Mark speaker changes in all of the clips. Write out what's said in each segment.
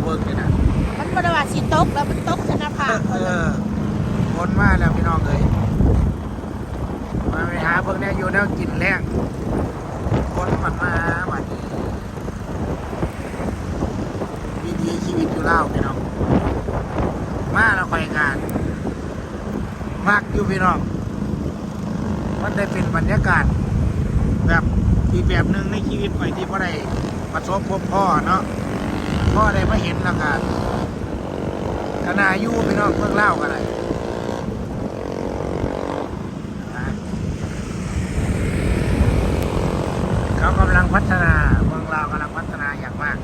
Speaker 1: ตกเลยพี่น้องเดี๋ยวเบิ่งนี่นะ
Speaker 2: มันบริวารสีตกแล้วมันตกชนะผาก
Speaker 1: เออคนมาแล้วพี่น้องเลยมาไปหาเพิ่งเนี่ยอยู่แนวกินแรงคนมันมาวันนี้วิถีชีวิตอยู่เล่าวพี่น้องมาแล้วไปงานมากอยู่พี่น้องมันได้เป็นบรรยากาศ แบบอีกแบบหนึ่งในชีวิตใหม่ที่พ่ได้ประสบพบพ่อเนาะ พ่อได้มาเห็นแล้วกันขณะอายุพี่น้องเมืองเล่าวกันเลยเขากำลังพัฒนาเมืองลาวกำลังพัฒนาอย่างมาก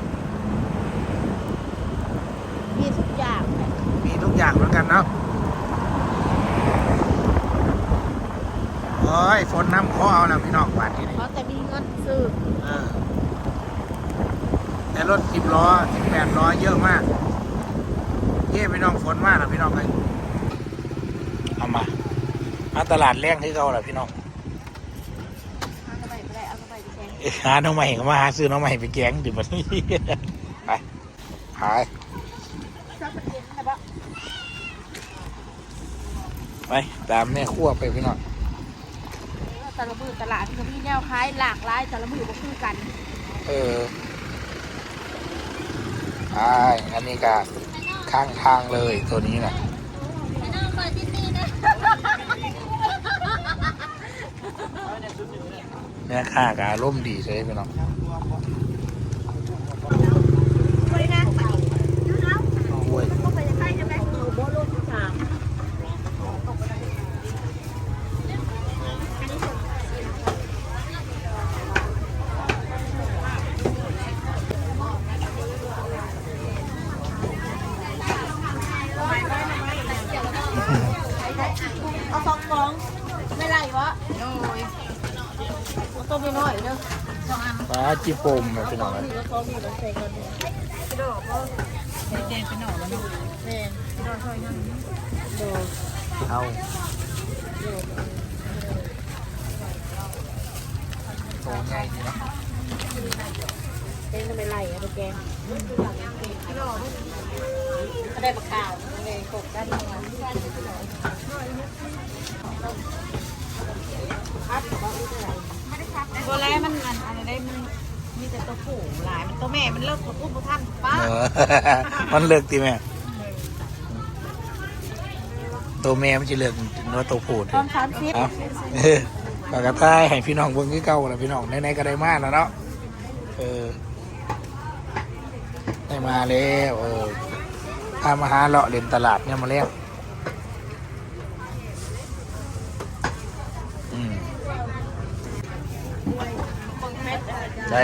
Speaker 2: มีทุกอย่างเลย
Speaker 1: มีทุกอย่างเหมือนกันเนาะโอ้ยฝนน้ำข้อเอาแล้วพี่น้องบาดที่นี่
Speaker 2: เพราะแต่มีเงินซื้อ
Speaker 1: เออ แต่รถสิบล้อสิบแปดล้อเยอะมาก เย่พี่น้องฝนมากนะพี่น้องเลยเอามามาตลาดแรงที่เขาแหละพี่น้อง
Speaker 2: เอาเข้าไปไม่ได้เอาเข้าไปดิแกง
Speaker 1: เอ้ยหาน้องใหม่ก็มาหาซื้อน้องใหม่ไปแกงดิบันนี้ไปหาย
Speaker 2: ชอบมันเย็นนะปะ
Speaker 1: ไปตามแม่ขั้วไปพี่น้อง
Speaker 2: แต่ละมือตลาดที่มีแนวคล้ายหลากหลายแต่ละมือก็คือกัน
Speaker 1: เออ ใช่อันนี้ก็ข้างทางเลยตัวนี้นะแม่ค้าก็อารมณ์ดีใช่ไหมพี่น้อง
Speaker 2: ไปนะไป
Speaker 1: กล้วย
Speaker 2: ต้องไปยังไงจะไปเอาโบโลที่สาม เอาสองฟองไม่ไรวะโอ้ยเอาต้มไปหน่อยเด้อสองอัน
Speaker 1: ปลา จิปมนะพี่น้อน
Speaker 2: นี่ก็ต้มอยู่แกันเลยกระโดดก็ใส่แกงไปหน่อแล้วเนาะแม่กระโดดช่วยนั่งโดด
Speaker 1: เอา
Speaker 2: โต
Speaker 1: ง่ายดีนะ
Speaker 2: เป็นทำไมไรอะตัวแกงกได้ปากกาเลยกบด้านนี้ครับบอกว่าอะไร
Speaker 3: ตัวแรกมันอันอะไรได้มันมีแต่ตัวผู้หลาย มันตัวแม่มันเลิกตัวผู้ผู้ท่านป้า
Speaker 1: เออมันเลือกตีแม่ตัวแม่มันจะเลือกเนื้อตัวผู้
Speaker 2: ตอนสามสิบ
Speaker 1: เอาเออปากกาใต้ให้พี่น้องเบิ่งคือเก่าแล้วพี่น้องไหนๆก็ได้มาแล้วเนาะเออได้มาแล้วเออพามาหาเลาะเล่นตลาดเนี่ยมาแล้วอืมใช่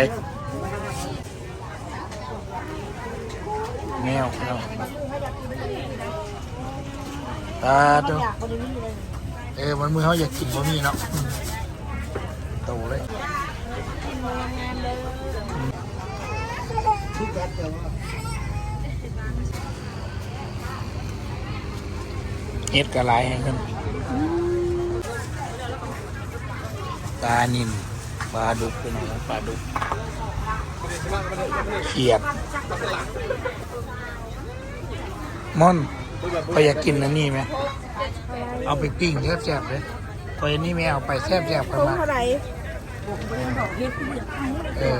Speaker 1: แมวแมวตาดู
Speaker 2: อยากบริวีเอ
Speaker 1: อมันมือเขาอยากกินบะหมี่เนาะโตเลยเฮ็ดกระไรให้ขึ้นปลานินปลาดุกเป็นไงปลาดุก เขียดม่อนพออยากกินอันนี้ไหม เอาไปปิ้งแซ่บๆเลยพออันนี้ไม่เอาไปแซ่บๆกัน
Speaker 2: มาเท่าไร
Speaker 1: เออ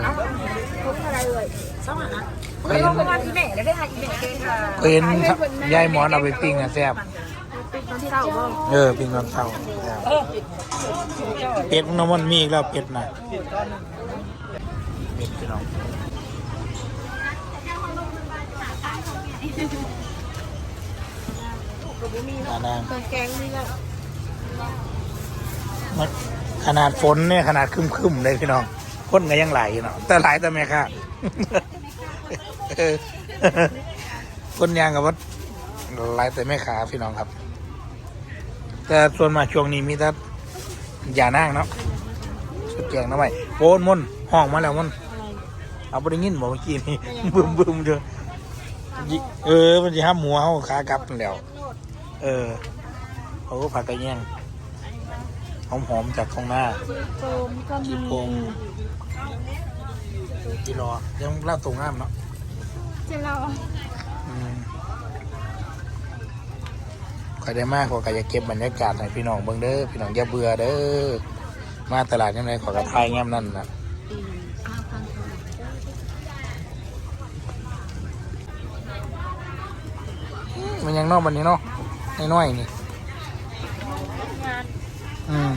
Speaker 2: คุ้มเท่าไหร่เลยสองอัน
Speaker 1: เคยเห็น
Speaker 3: เค
Speaker 1: ยเห็นยายหมอนเอาไปปิ้งอะแซ่บ
Speaker 2: เอ
Speaker 1: อปิ้งตอนเช้าเป็ดน้ำมันมีอีกแล้วเป็ดนะ็ดพี่น้องตานาง
Speaker 2: แกงนี่แล้ว
Speaker 1: มันขนาดฝนเนี่ยขนาดครึมเลยพี่น้องคนก็ยังไหลเนาะแต่ไหลแต่แม่ค่ะเออคนยางกับว่าไหลแต่แม่ขาพี่น้องครับ แต่ส่วนมาช่วงนี้มีแต่ย่านั่งเนาะสุดแกงน้ำใหม่โอนมนห้องมาแล้วมน ต์
Speaker 2: อะไร
Speaker 1: เอาไปได้ยินบอกเมื่อกี้นี่บึมบึมเจอยิเออมันจะห้ามหัวเขาขากลับนั่นแหล้วเออเขาก็ผักกระแยงหอมๆจากท้องหน้า
Speaker 2: โฟมก็มี
Speaker 1: จีโปมจีรอยังเล่าตรงงามเนาะ
Speaker 3: จะรอ
Speaker 1: อืมขอยได้มากขอยก็จะเก็บบรรยากาศให้พี่น้องเบิ่งเด้อพี่น้องอย่าเบื่อเด้อมาตลาดยังไงขอยก็ทายแง้มนั่นน่ะ มมันยังนอกมันนี้เนาะน้อยๆนี่อืม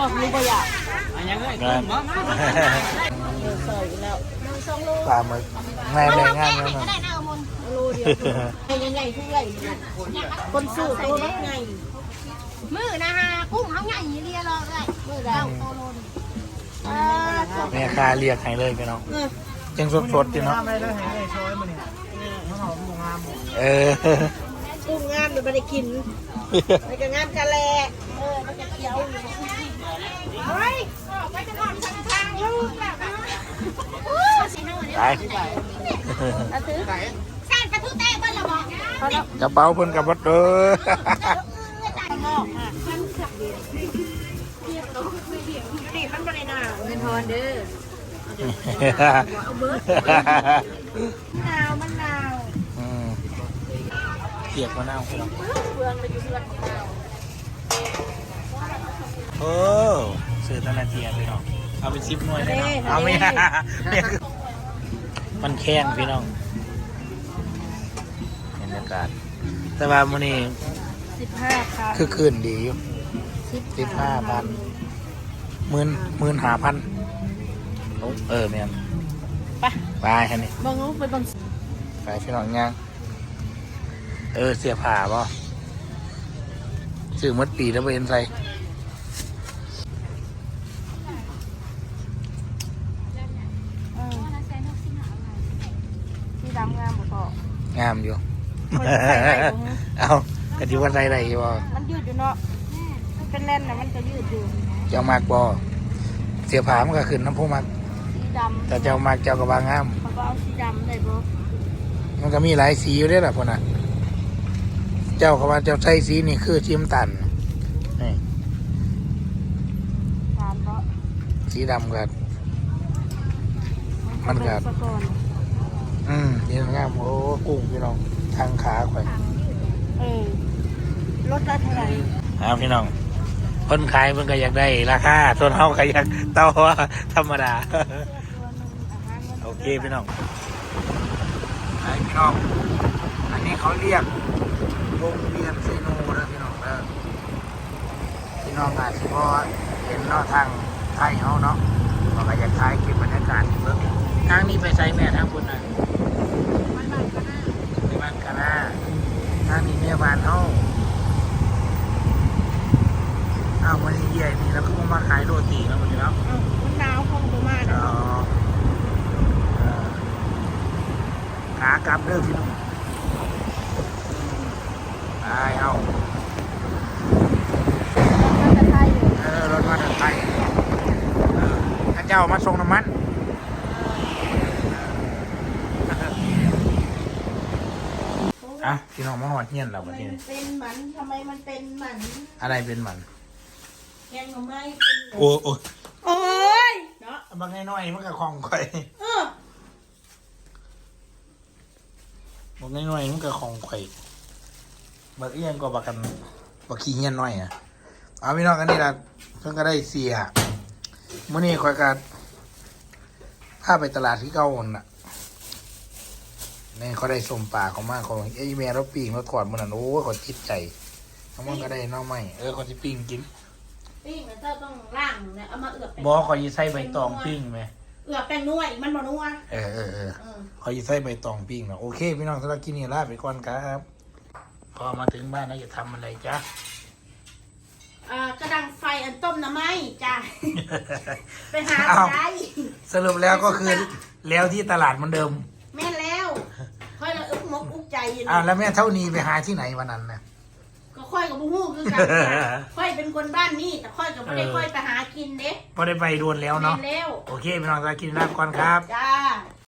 Speaker 2: บอกรู้ก็อยาก
Speaker 1: งาน
Speaker 2: เออใส่แล้ว
Speaker 1: ปลาหมึกง่ายเลยง่ายแล้วมัน
Speaker 2: รู้เดียวไงยังไงทุกไงคนสู้ตัวนักไง
Speaker 3: มือนะฮะกุ้งเขาให
Speaker 1: แม่ค้าเรียกให้เลยพี่น้องยังสดๆอยู่เนาะเออ
Speaker 2: กุ้งงามเลยไม่ได้กินไม่ก็งามกะแลเออมันจะเขียวอยู่
Speaker 3: เฮ้ยไปจะนอนทางทางลูกแบบ
Speaker 1: ไป
Speaker 3: แซนกระทุเต้เบิ้ลละบอก
Speaker 1: กระเป๋าเพิ่นกับวัดเด้อ
Speaker 2: นี่มัน เงินทอนเด้อหนาวมันหนาว
Speaker 1: อืมเปียกมะนาวพี่น้อง
Speaker 2: เพื่อนไปอยู่เพื่อนของเรา
Speaker 1: โอ้ซื้อตะนาเทียพี่น้องเอาไปซิปหน่วยเลยเนาะเอาไม่เนี่ยคือมันแข้งพี่น้องบรรยากาศ แต่ว่ามื้อนี้
Speaker 2: สิบห้าค่ะ
Speaker 1: คือคืนดีอยู่สิบห้าพัน หมื่นหมื่นห้าพันเออแม่น
Speaker 2: ไป
Speaker 1: ไปแค่นี้
Speaker 2: บังงูไปบัง
Speaker 1: ไปพี่น้องย่างเออเสียผ่าป่ะซื้อหมดปีแล้วไปเห็นใส่
Speaker 2: ที่ดำงามหมดก็
Speaker 1: งามอยู่
Speaker 2: มันใส่ได้บ่
Speaker 1: เอากะทิว่าใส่ได้อยู่บ่
Speaker 2: มันยืดอยู่เนาะมันเป็นแน่นนะมันก็ยืดอยู่
Speaker 1: เจ้ามากบ่เสียผ่ามันก็ขึ้นน้ำพุมัก
Speaker 2: สีดำ
Speaker 1: แต่เจ้ามากเจ้าก็บางงาม
Speaker 2: เขาก็เอาสีดำได้บ่
Speaker 1: มันก็มีหลายสีอยู่เด้วยล่ะพ่อน่ะ เจ้าก็ว่าเจ้าใส่สีนี่คือสีน้ำตาลนี่
Speaker 2: ตามเพราะ
Speaker 1: สีดำก็มันก็
Speaker 2: สะก่อน
Speaker 1: อืมนี่งามโอ้กุ้งพี่น้องทางขาข่อย
Speaker 2: เออลดได้เท่าไหร่
Speaker 1: เอาพี่น้อง คนขายมันก็อยากได้ราคาส่วนเฮาก็อยากเต้าว่าธรรมดา โอเคพี่น้องไอ้พี่น้อง อันนี้เขาเรียกวงเวียนเซโนนะพี่น้องนะพี่น้องอาจจะพอเห็นเนาะทางไทยเขาเนาะเราก็อยากถ่ายคลิปบรรยากาศเพิ่งทางนี้ไปใส่แม่ทางคุณนะไปบ้านกานาทางนี้แม่บ้านเขา อ้าววันนี้ใหญ่นี่แล้วก็มาขายโรตีแล้ววันนี้แล้ว
Speaker 2: เอ้ามันหนาวของประมาณ
Speaker 1: เอ่อเอ่อขากลับเด้อพี่น้องไปเอา
Speaker 2: มันจะไทยอยู่
Speaker 1: เออรถมาทางไทยเออถ้าเจ้ามาส่งน้ำมันอะพี่น้องมาหอดเฮียนเรา
Speaker 2: ทำ
Speaker 1: บั
Speaker 2: ไม
Speaker 1: ดนี้
Speaker 2: มันเป็นหมันทำไมมันเป็นหมัน
Speaker 1: อะไรเป็นมัน
Speaker 2: แกงหน่อไม้เป็นหมัน
Speaker 1: โอ้โอ้
Speaker 2: โอ้ยเนาะ
Speaker 1: บางน้อยๆมันก็คล่องข่อย
Speaker 2: เออบา
Speaker 1: งน้อยๆมันก็คล่องข่อยบางเอียงก็บักกันบักขี้เฮียนน้อยอะเอาพี่น้องกันนี่ละเพิ่งก็ได้เสียมื้อนี้ข่อยก็พาไปตลาดที่เก่าหั่นน่ะนี่เขาได้สมปลาเขามากเขาไอ้แม่เราปิ้งเราถอดมันน่ะโอ้ยเขาจิตใจทั้งมันก็ได้เน้องไม่เออเขาจะปิ้งกิน
Speaker 2: ปิ้งมันเจ้าต้องล่างเนี่ยเอามาเอือบเป็น
Speaker 1: บอกเขาจะใส่ใบตองปิ้งไหม
Speaker 2: เอือบแป้งนัวอีกมันบ่นัว
Speaker 1: เออเออเออ
Speaker 2: เออ
Speaker 1: เขาจะใส่ใบตองปิ้งนะโอเค พี่น้องสำหรับกินนี่ลาไปก่อนครับ พอมาถึงบ้านแล้วจะทำอะไรจ๊ะ
Speaker 2: อ่ากระดังไฟอันต้มน้ำไหมจ้าไปหา
Speaker 1: อ้าว
Speaker 2: ได้
Speaker 1: สรุปแล้วก็คือแล้วที่ตลาดเหมือนเดิม
Speaker 2: แม่นแล้วค่อยละอึกมกอุกใจอยู่
Speaker 1: อ้าวแล้วแม่เท่านี้ไปหาที่ไหนวันนั้นนะ
Speaker 2: ก็ ค่อยกับบุ้งฮู้คือกันจ้ะค่อยเป็นคนบ้านนี่แต่ค่อยกับไม่ได้ค่อยไปหากินเด้
Speaker 1: พอได้ไปดวนแล้วเนาะ
Speaker 2: แม่นแล้ว
Speaker 1: โอเคพี่น้องสำหรับกินลาไปก่อนครับ
Speaker 2: จ้า